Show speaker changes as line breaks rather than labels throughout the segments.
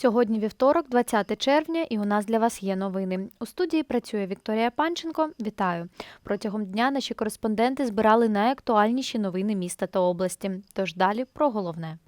Сьогодні вівторок, 20 червня, і у нас для вас є новини. У студії працює Вікторія Панченко. Вітаю! Протягом дня наші кореспонденти збирали найактуальніші новини міста та області. Тож далі про головне.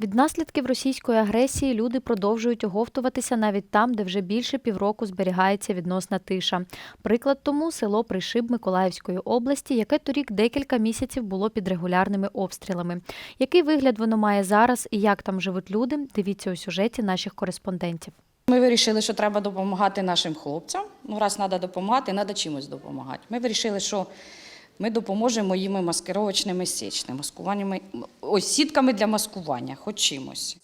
Від наслідків російської агресії люди продовжують оговтуватися навіть там, де вже більше півроку зберігається відносна тиша. Приклад тому село Пришиб Миколаївської області, яке торік декілька місяців було під регулярними обстрілами. Який вигляд воно має зараз і як там живуть люди? Дивіться у сюжеті наших кореспондентів.
Ми вирішили, що треба допомагати нашим хлопцям. Ну, раз треба допомагати, треба чимось допомагати. Ми вирішили, що ми допоможемо їм маскировочними січними, маскуваннями, ось сітками для маскування, хоч.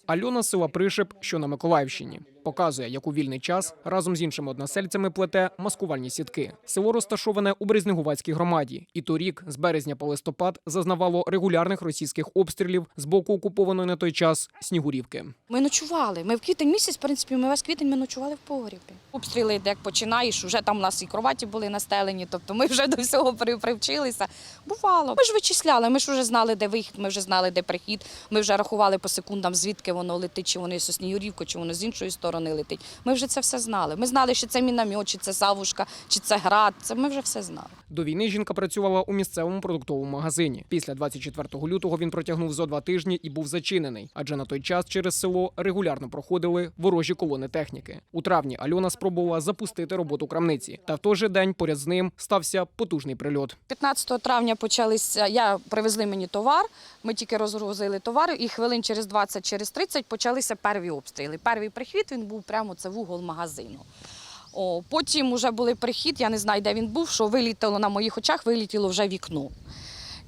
Альона Сила Пришеп, що на Миколаївщині, показує, як у вільний час разом з іншими односельцями плете маскувальні сітки. Село розташоване у Березнегувацькій громаді, і торік, з березня по листопад, зазнавало регулярних російських обстрілів з боку окупованої на той час Снігурівки.
Ми ночували. Ми в квітень місяць, в принципі, ми весь квітень ми ночували в погрібі. Обстріли, як починаєш, вже там у нас і кроваті були настелені, тобто ми вже до всього при- привчилися. Бувало. Ми ж вичисляли, ми ж вже знали, де вихід, ми вже знали, де прихід. Ми вже рахували по секундам, звідки воно летить, чи воно з Соснігурівки, чи воно з іншої сторони летить. Ми вже це все знали. Ми знали, що це міномет, чи це савушка, чи це град. Це ми вже все знали.
До війни жінка працювала у місцевому продуктовому магазині. Після 24 лютого він протягнув зо два тижні і був зачинений, адже на той час через село регулярно проходили ворожі колони техніки. У травні Альона спробувала запустити роботу крамниці, та в той же день поряд з ним стався потужний прильот.
15 травня почалися. Я привезли мені товар. Ми тільки розгрузили товар, і хвилин через 20, через 30 почалися перві обстріли. Перший прихід він був прямо це вугол магазину. О, потім вже були прихід, я не знаю, де він був, що вилітало на моїх очах, вилітіло вже вікно.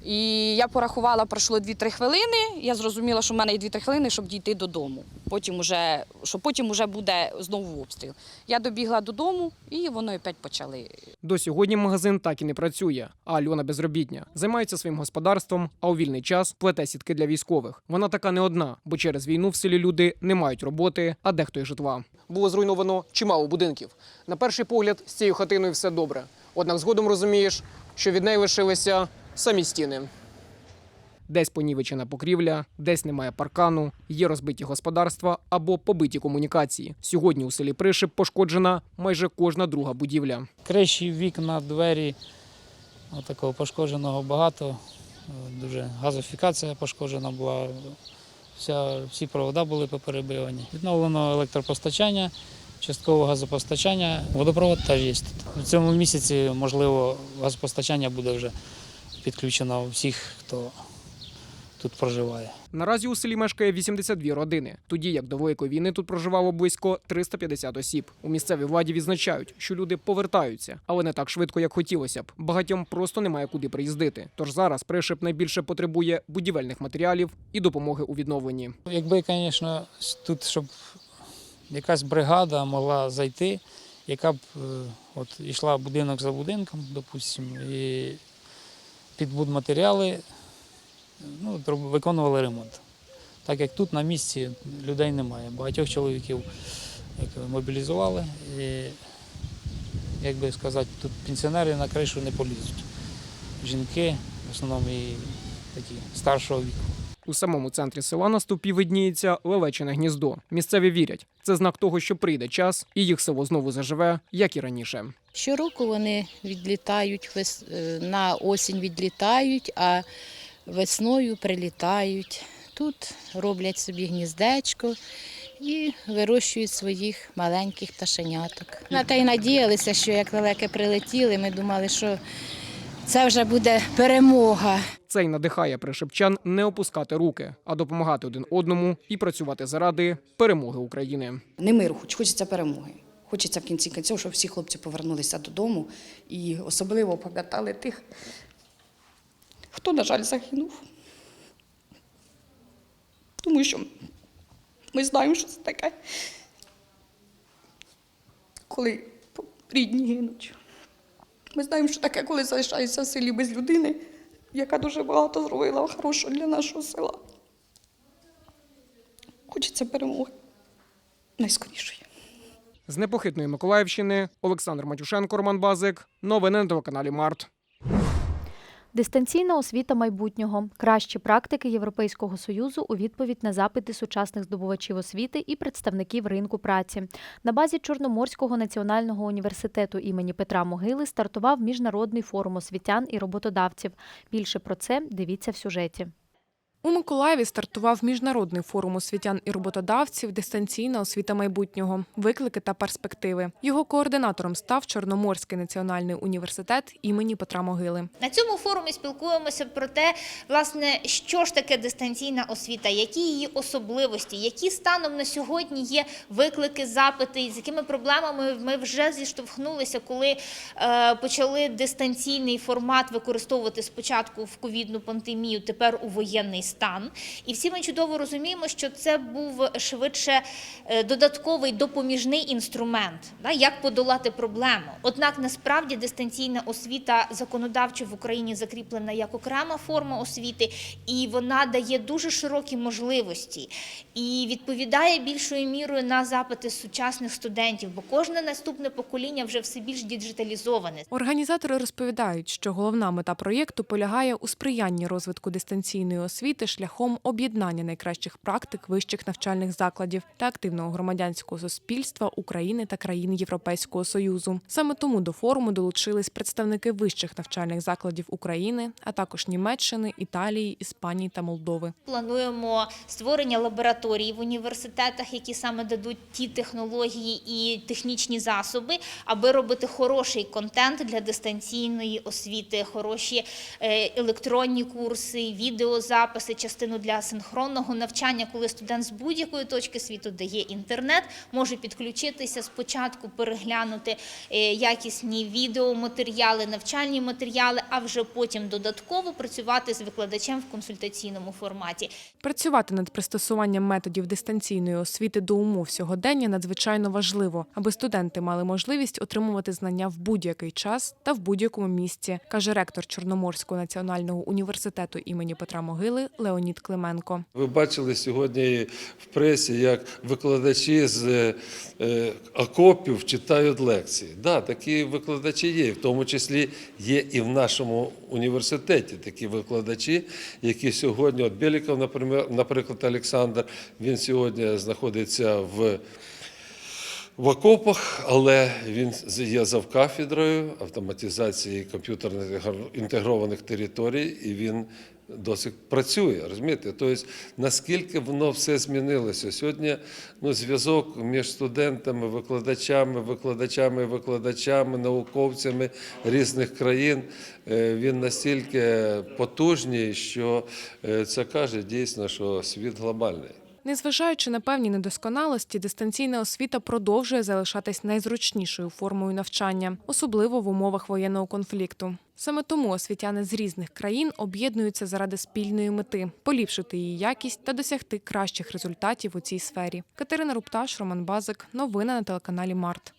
І я порахувала, пройшло 2-3 хвилини. Я зрозуміла, що в мене є 2-3 хвилини, щоб дійти додому. Потім уже, що потім уже буде знову обстріл. Я добігла додому, і воно опять почали
До сьогодні магазин так і не працює. А Альона безробітня займається своїм господарством, а у вільний час плете сітки для військових. Вона така не одна, бо через війну в селі люди не мають роботи, а дехто й житла. Було зруйновано чимало будинків. На перший погляд, з цією хатиною все добре. Однак згодом розумієш, що від неї лишилися самі стіни. Десь понівечена покрівля, десь немає паркану, є розбиті господарства або побиті комунікації. Сьогодні у селі Пришип пошкоджена майже кожна друга будівля.
Криші, вікна, двері. Такого пошкодженого багато. Дуже газофікація пошкоджена була. Вся, всі провода були поперебивані. Відновлено електропостачання, частково газопостачання. Водопровод теж є тут. У цьому місяці, можливо, газопостачання буде вже підключено у всіх, хто тут проживає.
Наразі у селі мешкає 82 родини, тоді як до Великої війни тут проживало близько 350 осіб. У місцевій владі відзначають, що люди повертаються, але не так швидко, як хотілося б. Багатьом просто немає куди приїздити. Тож зараз пришип найбільше потребує будівельних матеріалів і допомоги у відновленні.
Якби, звісно, тут, щоб якась бригада могла зайти, яка б е, от, йшла будинок за будинком, допустимо, і під будматеріали ну, виконували ремонт. Так як тут на місці людей немає. Багатьох чоловіків як, мобілізували. І, як би сказати, тут пенсіонери на кришу не полізуть. Жінки, в основному і такі старшого віку.
У самому центрі села на стовпі видніється лелечене гніздо. Місцеві вірять, це знак того, що прийде час, і їх село знову заживе, як і раніше.
Щороку вони відлітають е, на осінь відлітають, а весною прилітають. Тут роблять собі гніздечко і вирощують своїх маленьких пташеняток. На те й надіялися, що як лелеки прилетіли, ми думали, що це вже буде перемога.
Це й надихає пришепчан не опускати руки, а допомагати один одному і працювати заради перемоги України.
не миру, хоч хочеться перемоги. Хочеться в кінці кінців, щоб всі хлопці повернулися додому і особливо пам'ятали тих, хто, на жаль, загинув. Тому що ми знаємо, що це таке, коли рідні гинуть. Ми знаємо, що таке, коли залишаєшся в селі без людини, яка дуже багато зробила хорошого для нашого села. Хочеться перемоги найскорішої.
З непохитної Миколаївщини Олександр Матюшенко, Роман Базик. Новини на телеканалі Март.
Дистанційна освіта майбутнього, кращі практики Європейського союзу у відповідь на запити сучасних здобувачів освіти і представників ринку праці. На базі Чорноморського національного університету імені Петра Могили стартував міжнародний форум освітян і роботодавців. Більше про це дивіться в сюжеті.
У Миколаєві стартував міжнародний форум освітян і роботодавців Дистанційна освіта майбутнього. Виклики та перспективи. Його координатором став Чорноморський національний університет імені Петра Могили.
На цьому форумі спілкуємося про те, власне, що ж таке дистанційна освіта, які її особливості, які станом на сьогодні є виклики, запити, з якими проблемами ми вже зіштовхнулися, коли е, почали дистанційний формат використовувати спочатку в ковідну пандемію, тепер у воєнний стан. І всі ми чудово розуміємо, що це був швидше е, додатковий допоміжний інструмент, як подолати проблему. Однак насправді дистанційна освіта законодавчо в Україні закріплена як окрема форма освіти, і вона дає дуже широкі можливості і відповідає більшою мірою на запити сучасних студентів, бо кожне наступне покоління вже все більш діджиталізоване.
Організатори розповідають, що головна мета проєкту полягає у сприянні розвитку дистанційної освіти шляхом об'єднання найкращих практик вищих навчальних закладів та активного громадянського суспільства України та країн Європейського союзу. Саме тому до форуму долучились представники вищих навчальних закладів України, а також Німеччини, Італії, Іспанії та Молдови.
Плануємо створення лабораторій в університетах, які саме дадуть ті технології і технічні засоби, аби робити хороший контент для дистанційної освіти, хороші е, електронні курси, відеозаписи, частину для синхронного навчання, коли студент з будь-якої точки світу дає інтернет, може підключитися спочатку, переглянути е, якісні відеоматеріали, навчальні матеріали, а вже потім додатково працювати з викладачем в консультаційному форматі.
Працювати над пристосуванням методів дистанційної освіти до умов сьогодення надзвичайно важливо, аби студенти мали можливість отримувати знання в будь-який час та в будь-якому місці, каже ректор Чорноморського національного університету імені Петра Могили Леонід Клименко.
Ви бачили сьогодні в пресі, як викладачі з е, окопів читають лекції. Так, да, такі викладачі є, в тому числі є і в нашому університеті такі викладачі, які сьогодні, от Біліков, наприклад, Олександр, він сьогодні знаходиться в. В окопах, але він є завкафедрою автоматизації комп'ютерних інтегрованих територій, і він досить працює. Розумієте? Тобто, наскільки воно все змінилося сьогодні? Ну, зв'язок між студентами, викладачами, викладачами, викладачами, науковцями різних країн. е, Він настільки потужний, що е, це каже дійсно, що світ глобальний.
Незважаючи на певні недосконалості, дистанційна освіта продовжує залишатись найзручнішою формою навчання, особливо в умовах воєнного конфлікту. Саме тому освітяни з різних країн об'єднуються заради спільної мети поліпшити її якість та досягти кращих результатів у цій сфері. Катерина Рупташ, Роман Базик. Новини на телеканалі Март.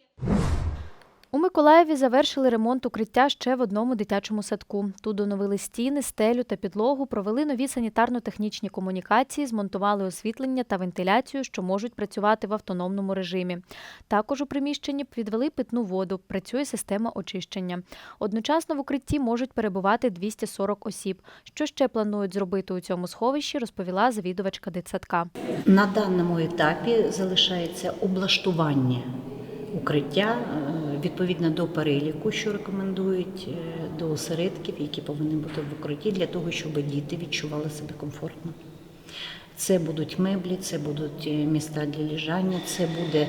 У Миколаєві завершили ремонт укриття ще в одному дитячому садку. Тут оновили стіни, стелю та підлогу, провели нові санітарно-технічні комунікації, змонтували освітлення та вентиляцію, що можуть працювати в автономному режимі. Також у приміщенні підвели питну воду, працює система очищення. Одночасно в укритті можуть перебувати 240 осіб. Що ще планують зробити у цьому сховищі, розповіла завідувачка дитсадка.
На даному етапі залишається облаштування укриття е, відповідно до переліку, що рекомендують е, до осередків, які повинні бути в укритті, для того, щоб діти відчували себе комфортно. Це будуть меблі, це будуть е, міста для лежання, це буде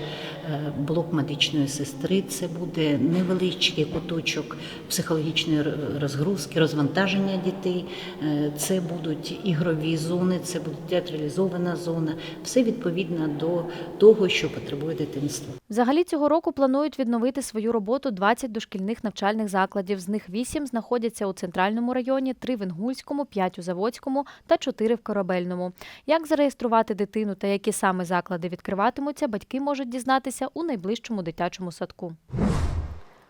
е, блок медичної сестри, це буде невеличкий куточок психологічної розгрузки, розвантаження дітей, е, це будуть ігрові зони, це буде театралізована зона. Все відповідно до того, що потребує дитинство.
Взагалі цього року планують відновити свою роботу 20 дошкільних навчальних закладів. З них 8 знаходяться у центральному районі, 3 в Інгульському, 5 у Заводському та 4 в Корабельному. Як зареєструвати дитину та які саме заклади відкриватимуться, батьки можуть дізнатися у найближчому дитячому садку.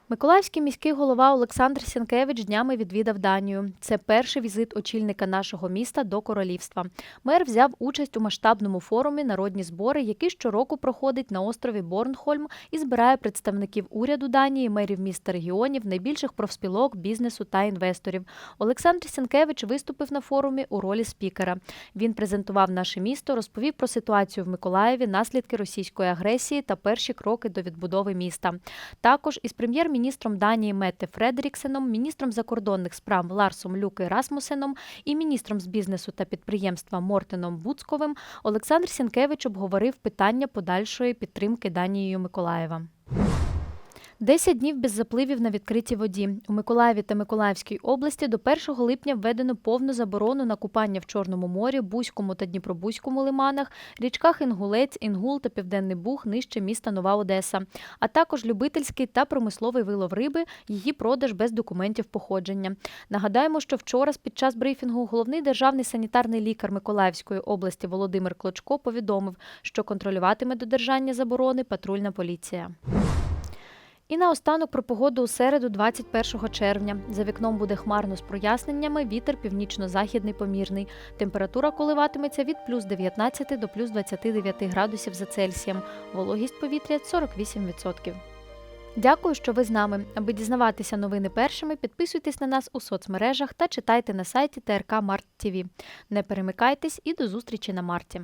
Миколаївський міський голова Олександр Сінкевич днями відвідав Данію. Це перший візит очільника нашого міста до королівства. Мер взяв участь у масштабному форумі Народні збори, який щороку проходить на острові Борнхольм і збирає представників уряду Данії, мерів міст та регіонів, найбільших профспілок, бізнесу та інвесторів. Олександр Сінкевич виступив на форумі у ролі спікера. Він презентував наше місто, розповів про ситуацію в Миколаєві, наслідки російської агресії та перші кроки до відбудови міста. Також із прем'єр-міністром Данії Метте Фредеріксеном, міністром закордонних справ Ларсом Люки Расмусеном і міністром з бізнесу та підприємства Мортеном Буцковим Олександр Сінкевич обговорив питання подальшої підтримки Данією Миколаєва. Десять днів без запливів на відкритій воді. У Миколаєві та Миколаївській області до 1 липня введено повну заборону на купання в Чорному морі, Бузькому та Дніпробузькому лиманах, річках Інгулець, Інгул та Південний Буг нижче міста Нова Одеса, а також любительський та промисловий вилов риби, її продаж без документів походження. Нагадаємо, що вчора під час брифінгу головний державний санітарний лікар Миколаївської області Володимир Клочко повідомив, що контролюватиме додержання заборони патрульна поліція. І наостанок про погоду у середу, 21 червня. За вікном буде хмарно з проясненнями, вітер північно-західний помірний. Температура коливатиметься від плюс 19 до плюс 29 градусів за Цельсієм. Вологість повітря 48%. Дякую, що ви з нами. Аби дізнаватися новини першими, підписуйтесь на нас у соцмережах та читайте на сайті ТРК Март ТВ. Не перемикайтесь і до зустрічі на марті.